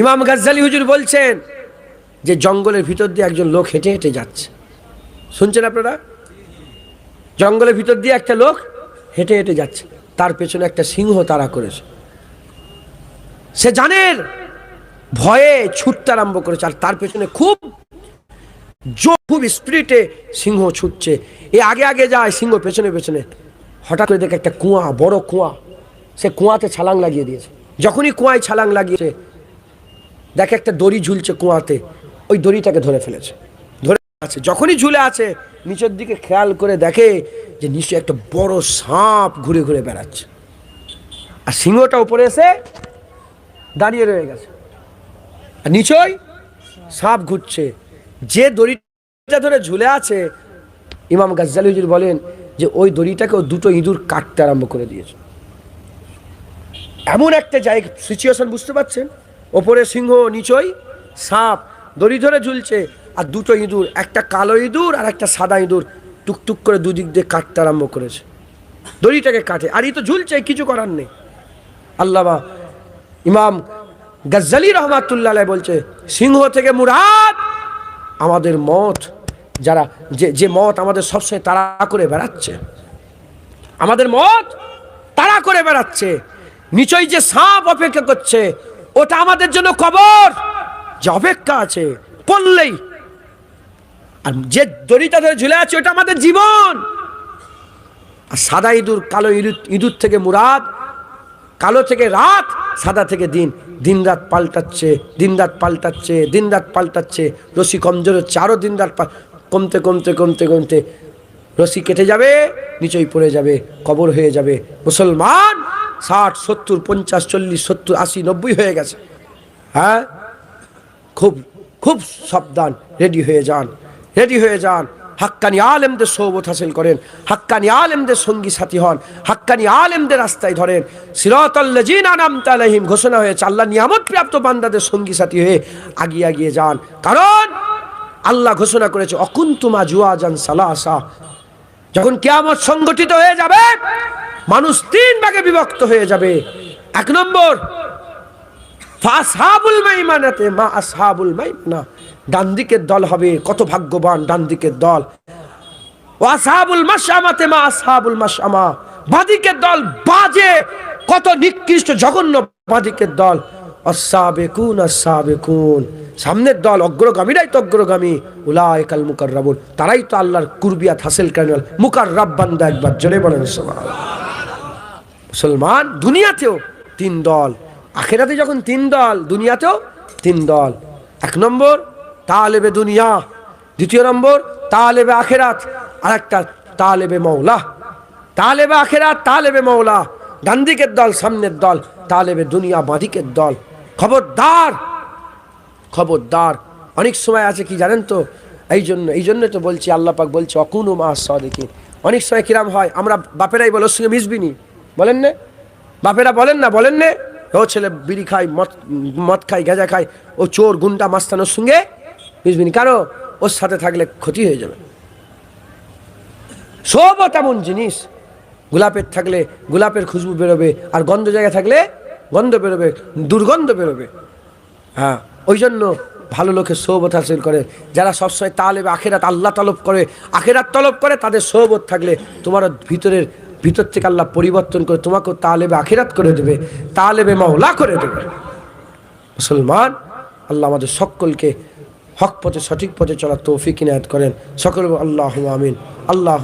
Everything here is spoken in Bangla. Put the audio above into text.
ইমাম গাজ্জালি হুজুর বলছেন যে জঙ্গলের ভিতর দিয়ে একজন লোক হেঁটে হেঁটে যাচ্ছে। শুনছেন আপনারা? জঙ্গলের ভিতর দিয়ে একটা লোক হেঁটে হেঁটে যাচ্ছে। তার পেছনে একটা সিংহ তাড়া করেছে। সে জানের ভয়ে ছুটতে আরম্ভ করেছে আর তার পেছনে খুব খুব স্পিরিটে সিংহ ছুটছে। এ আগে আগে যায় সিংহ পেছনে পেছনে। হঠাৎ করে দেখে একটা কুয়া, বড় কুয়া। সে কুয়াতে ছালাং লাগিয়ে দিয়েছে। যখনই কুয়ায় ছালাং লাগিয়েছে দেখে একটা দড়ি ঝুলছে কুয়াতে, ওই দড়িটাকে ধরে ফেলেছে। ধরে আছে, যখনই ঝুলে আছে, নিচের দিকে খেয়াল করে দেখে যে নিচে একটা বড় সাপ ঘুরে ঘুরে বেড়াচ্ছে। আর সিংহটা উপরে এসে দাঁড়িয়ে রয়ে গেছে। আর নিচই সাপ ঘুরছে। যে দড়িটা ধরে ঝুলে আছে, ইমাম গাজ্জালি হুজুর বলেন যে ওই দড়িটাকেও দুটো ইঁদুর কাটতে আরম্ভ করে দিয়েছে। এমন একটা জায়গা সিচুয়েশন বুঝতে পারছেন? ওপরে সিংহ, নিচই সাপ। দড়ি ধরে ঝুলছে, আর দুটো ইঁদুর, একটা কালো ইঁদুর আর একটা সাদা ইঁদুর টুকটুক করে দুদিক দিয়ে কাটতে আরম্ভ করেছে। দড়িটাকে কাটে, আর এই তো ঝুলছে, কিছু করার নেই। আল্লামা ইমাম গজ্জালি রহমাতুল্লাহ বলছে, সিংহ থেকে মুরাদ আমাদের মত, যারা যে যে মত আমাদের সবসময় তাড়া করে বেড়াচ্ছে। আমাদের মত তাড়া করে বেড়াচ্ছে। নিচই যে সাপ অপেক্ষা করছে ওটা আমাদের জন্য কবর, যে অপেক্ষা আছে, পড়লেই। আর যে দড়িটা ধরে ঝুলে আছে, ওটা আমাদের জীবন। আর সাদা ইঁদুর, কালো ইঁদুর ইঁদুর থেকে মুরাদ, কালো থেকে রাত, সাদা থেকে দিন। দিন রাত পাল্টাচ্ছে দিন রাত পাল্টাচ্ছে দিন রাত পাল্টাচ্ছে, রশি কমজোর হচ্ছে আরও দিন রাত কমতে কমতে কমতে কমতে। রশি কেটে যাবে, নিচেই পড়ে যাবে, কবর হয়ে যাবে। মুসলমান ষাট, সত্তর, পঞ্চাশ, চল্লিশ, সত্তর, আশি, নব্বই হয়ে গেছে। হ্যাঁ? খুব খুব সাবধান। রেডি হয়ে যান। রেডি হয়ে যান। হাক্কানি আলেমদের সৌবত হাসিল করেন। হাক্কানি আলেমদের সঙ্গী সাথী হন। হাক্কানি আলেমদের রাস্তায় ধরেন। সিরাতাল্লাজিন আনাম তালাহিম ঘোষণা হয়েছে, আল্লাহ নিয়ামত প্রাপ্ত বান্দাদের সঙ্গী সাথী হয়ে আগিয়ে আগিয়ে যান। কারণ আল্লাহ ঘোষণা করেছে, অকুন্তুমা জুয়াজান সালাসা। যখন কিয়ামত সংগঠিত হয়ে যাবে মানুষ তিন ভাগে বিভক্ত হয়ে যাবে। এক নম্বর ডান দিকের দল হবে কত ভাগ্যবান ডান দিকের দল। ও আসহাবুল মাশামাতে মা আসহাবুল মাশামা দল বাজে, কত নিকৃষ্ট জঘন্য বাদিকের দল। অসাবেকুন অসাবেকুন। সামনের দল অগ্রগামীরাই তো অগ্রগামী। উলায়কাল মুকাররাবুন। তারাই তো আল্লাহর কুরবিয়াত হাসিল করেন। মুকাররাব বান্দা একবার জোরে বলেন, সুবহানাল্লাহ। মুসলমান দুনিয়াতেও তিন দল। আখেরাতে যখন তিন দল, দুনিয়াতেও তিন দল। এক নম্বর, তালেবে দুনিয়া। দ্বিতীয় নম্বর, তালেবে আখেরাত। আর একটা তালেবে মৌলা তালেবে আখেরাত, তালেবে মৌলা ডান দিকের দল, সামনের দল, তালেবে দুনিয়া বাঁদিকের দল। খবরদার খবরদার। অনেক সময় আছে কি জানেন তো? এই জন্য এই জন্য তো বলছি, আল্লাহ পাক বলছে, অকুনু মা সদিকি অনেক সময় কিরাম হয়, আমরা বাপেরাই বলো সঙ্গে মিশবি নি। বলেন না। বাপেরা বলেন না বলেন না। ও ছেলে বিড়ি খায়, মদ মদ খায়, গাঁজা খায়, ও চোর, গুন্ডা, মাস্তানোর সঙ্গে মিশবি নি কারও ওর সাথে থাকলে ক্ষতি হয়ে যাবে। সবও তেমন জিনিস। গোলাপের থাকলে গোলাপের খুশবু বেরোবে, আর গন্ধ জায়গায় থাকলে গন্ধ বেরোবে, দুর্গন্ধ বেরোবে। হ্যাঁ ওই জন্য ভালো লোকের সৌবত হাসিল করে। যারা সবসময় তালেবে, আখেরাত আল্লাহ তলব করে, আখেরাত তলব করে, তাদের সৌবত থাকলে তোমার ভিতরের ভিতর থেকে আল্লাহ পরিবর্তন করে তোমাকে তালেবে আখিরাত করে দেবে, তালেবে মাওলা করে দেবে। মুসলমান, আল্লাহ আমাদের সকলকে হক পথে, সঠিক পথে চলার তৌফিক ইনায়াত করেন। সকল আল্লাহ আমিন আল্লাহ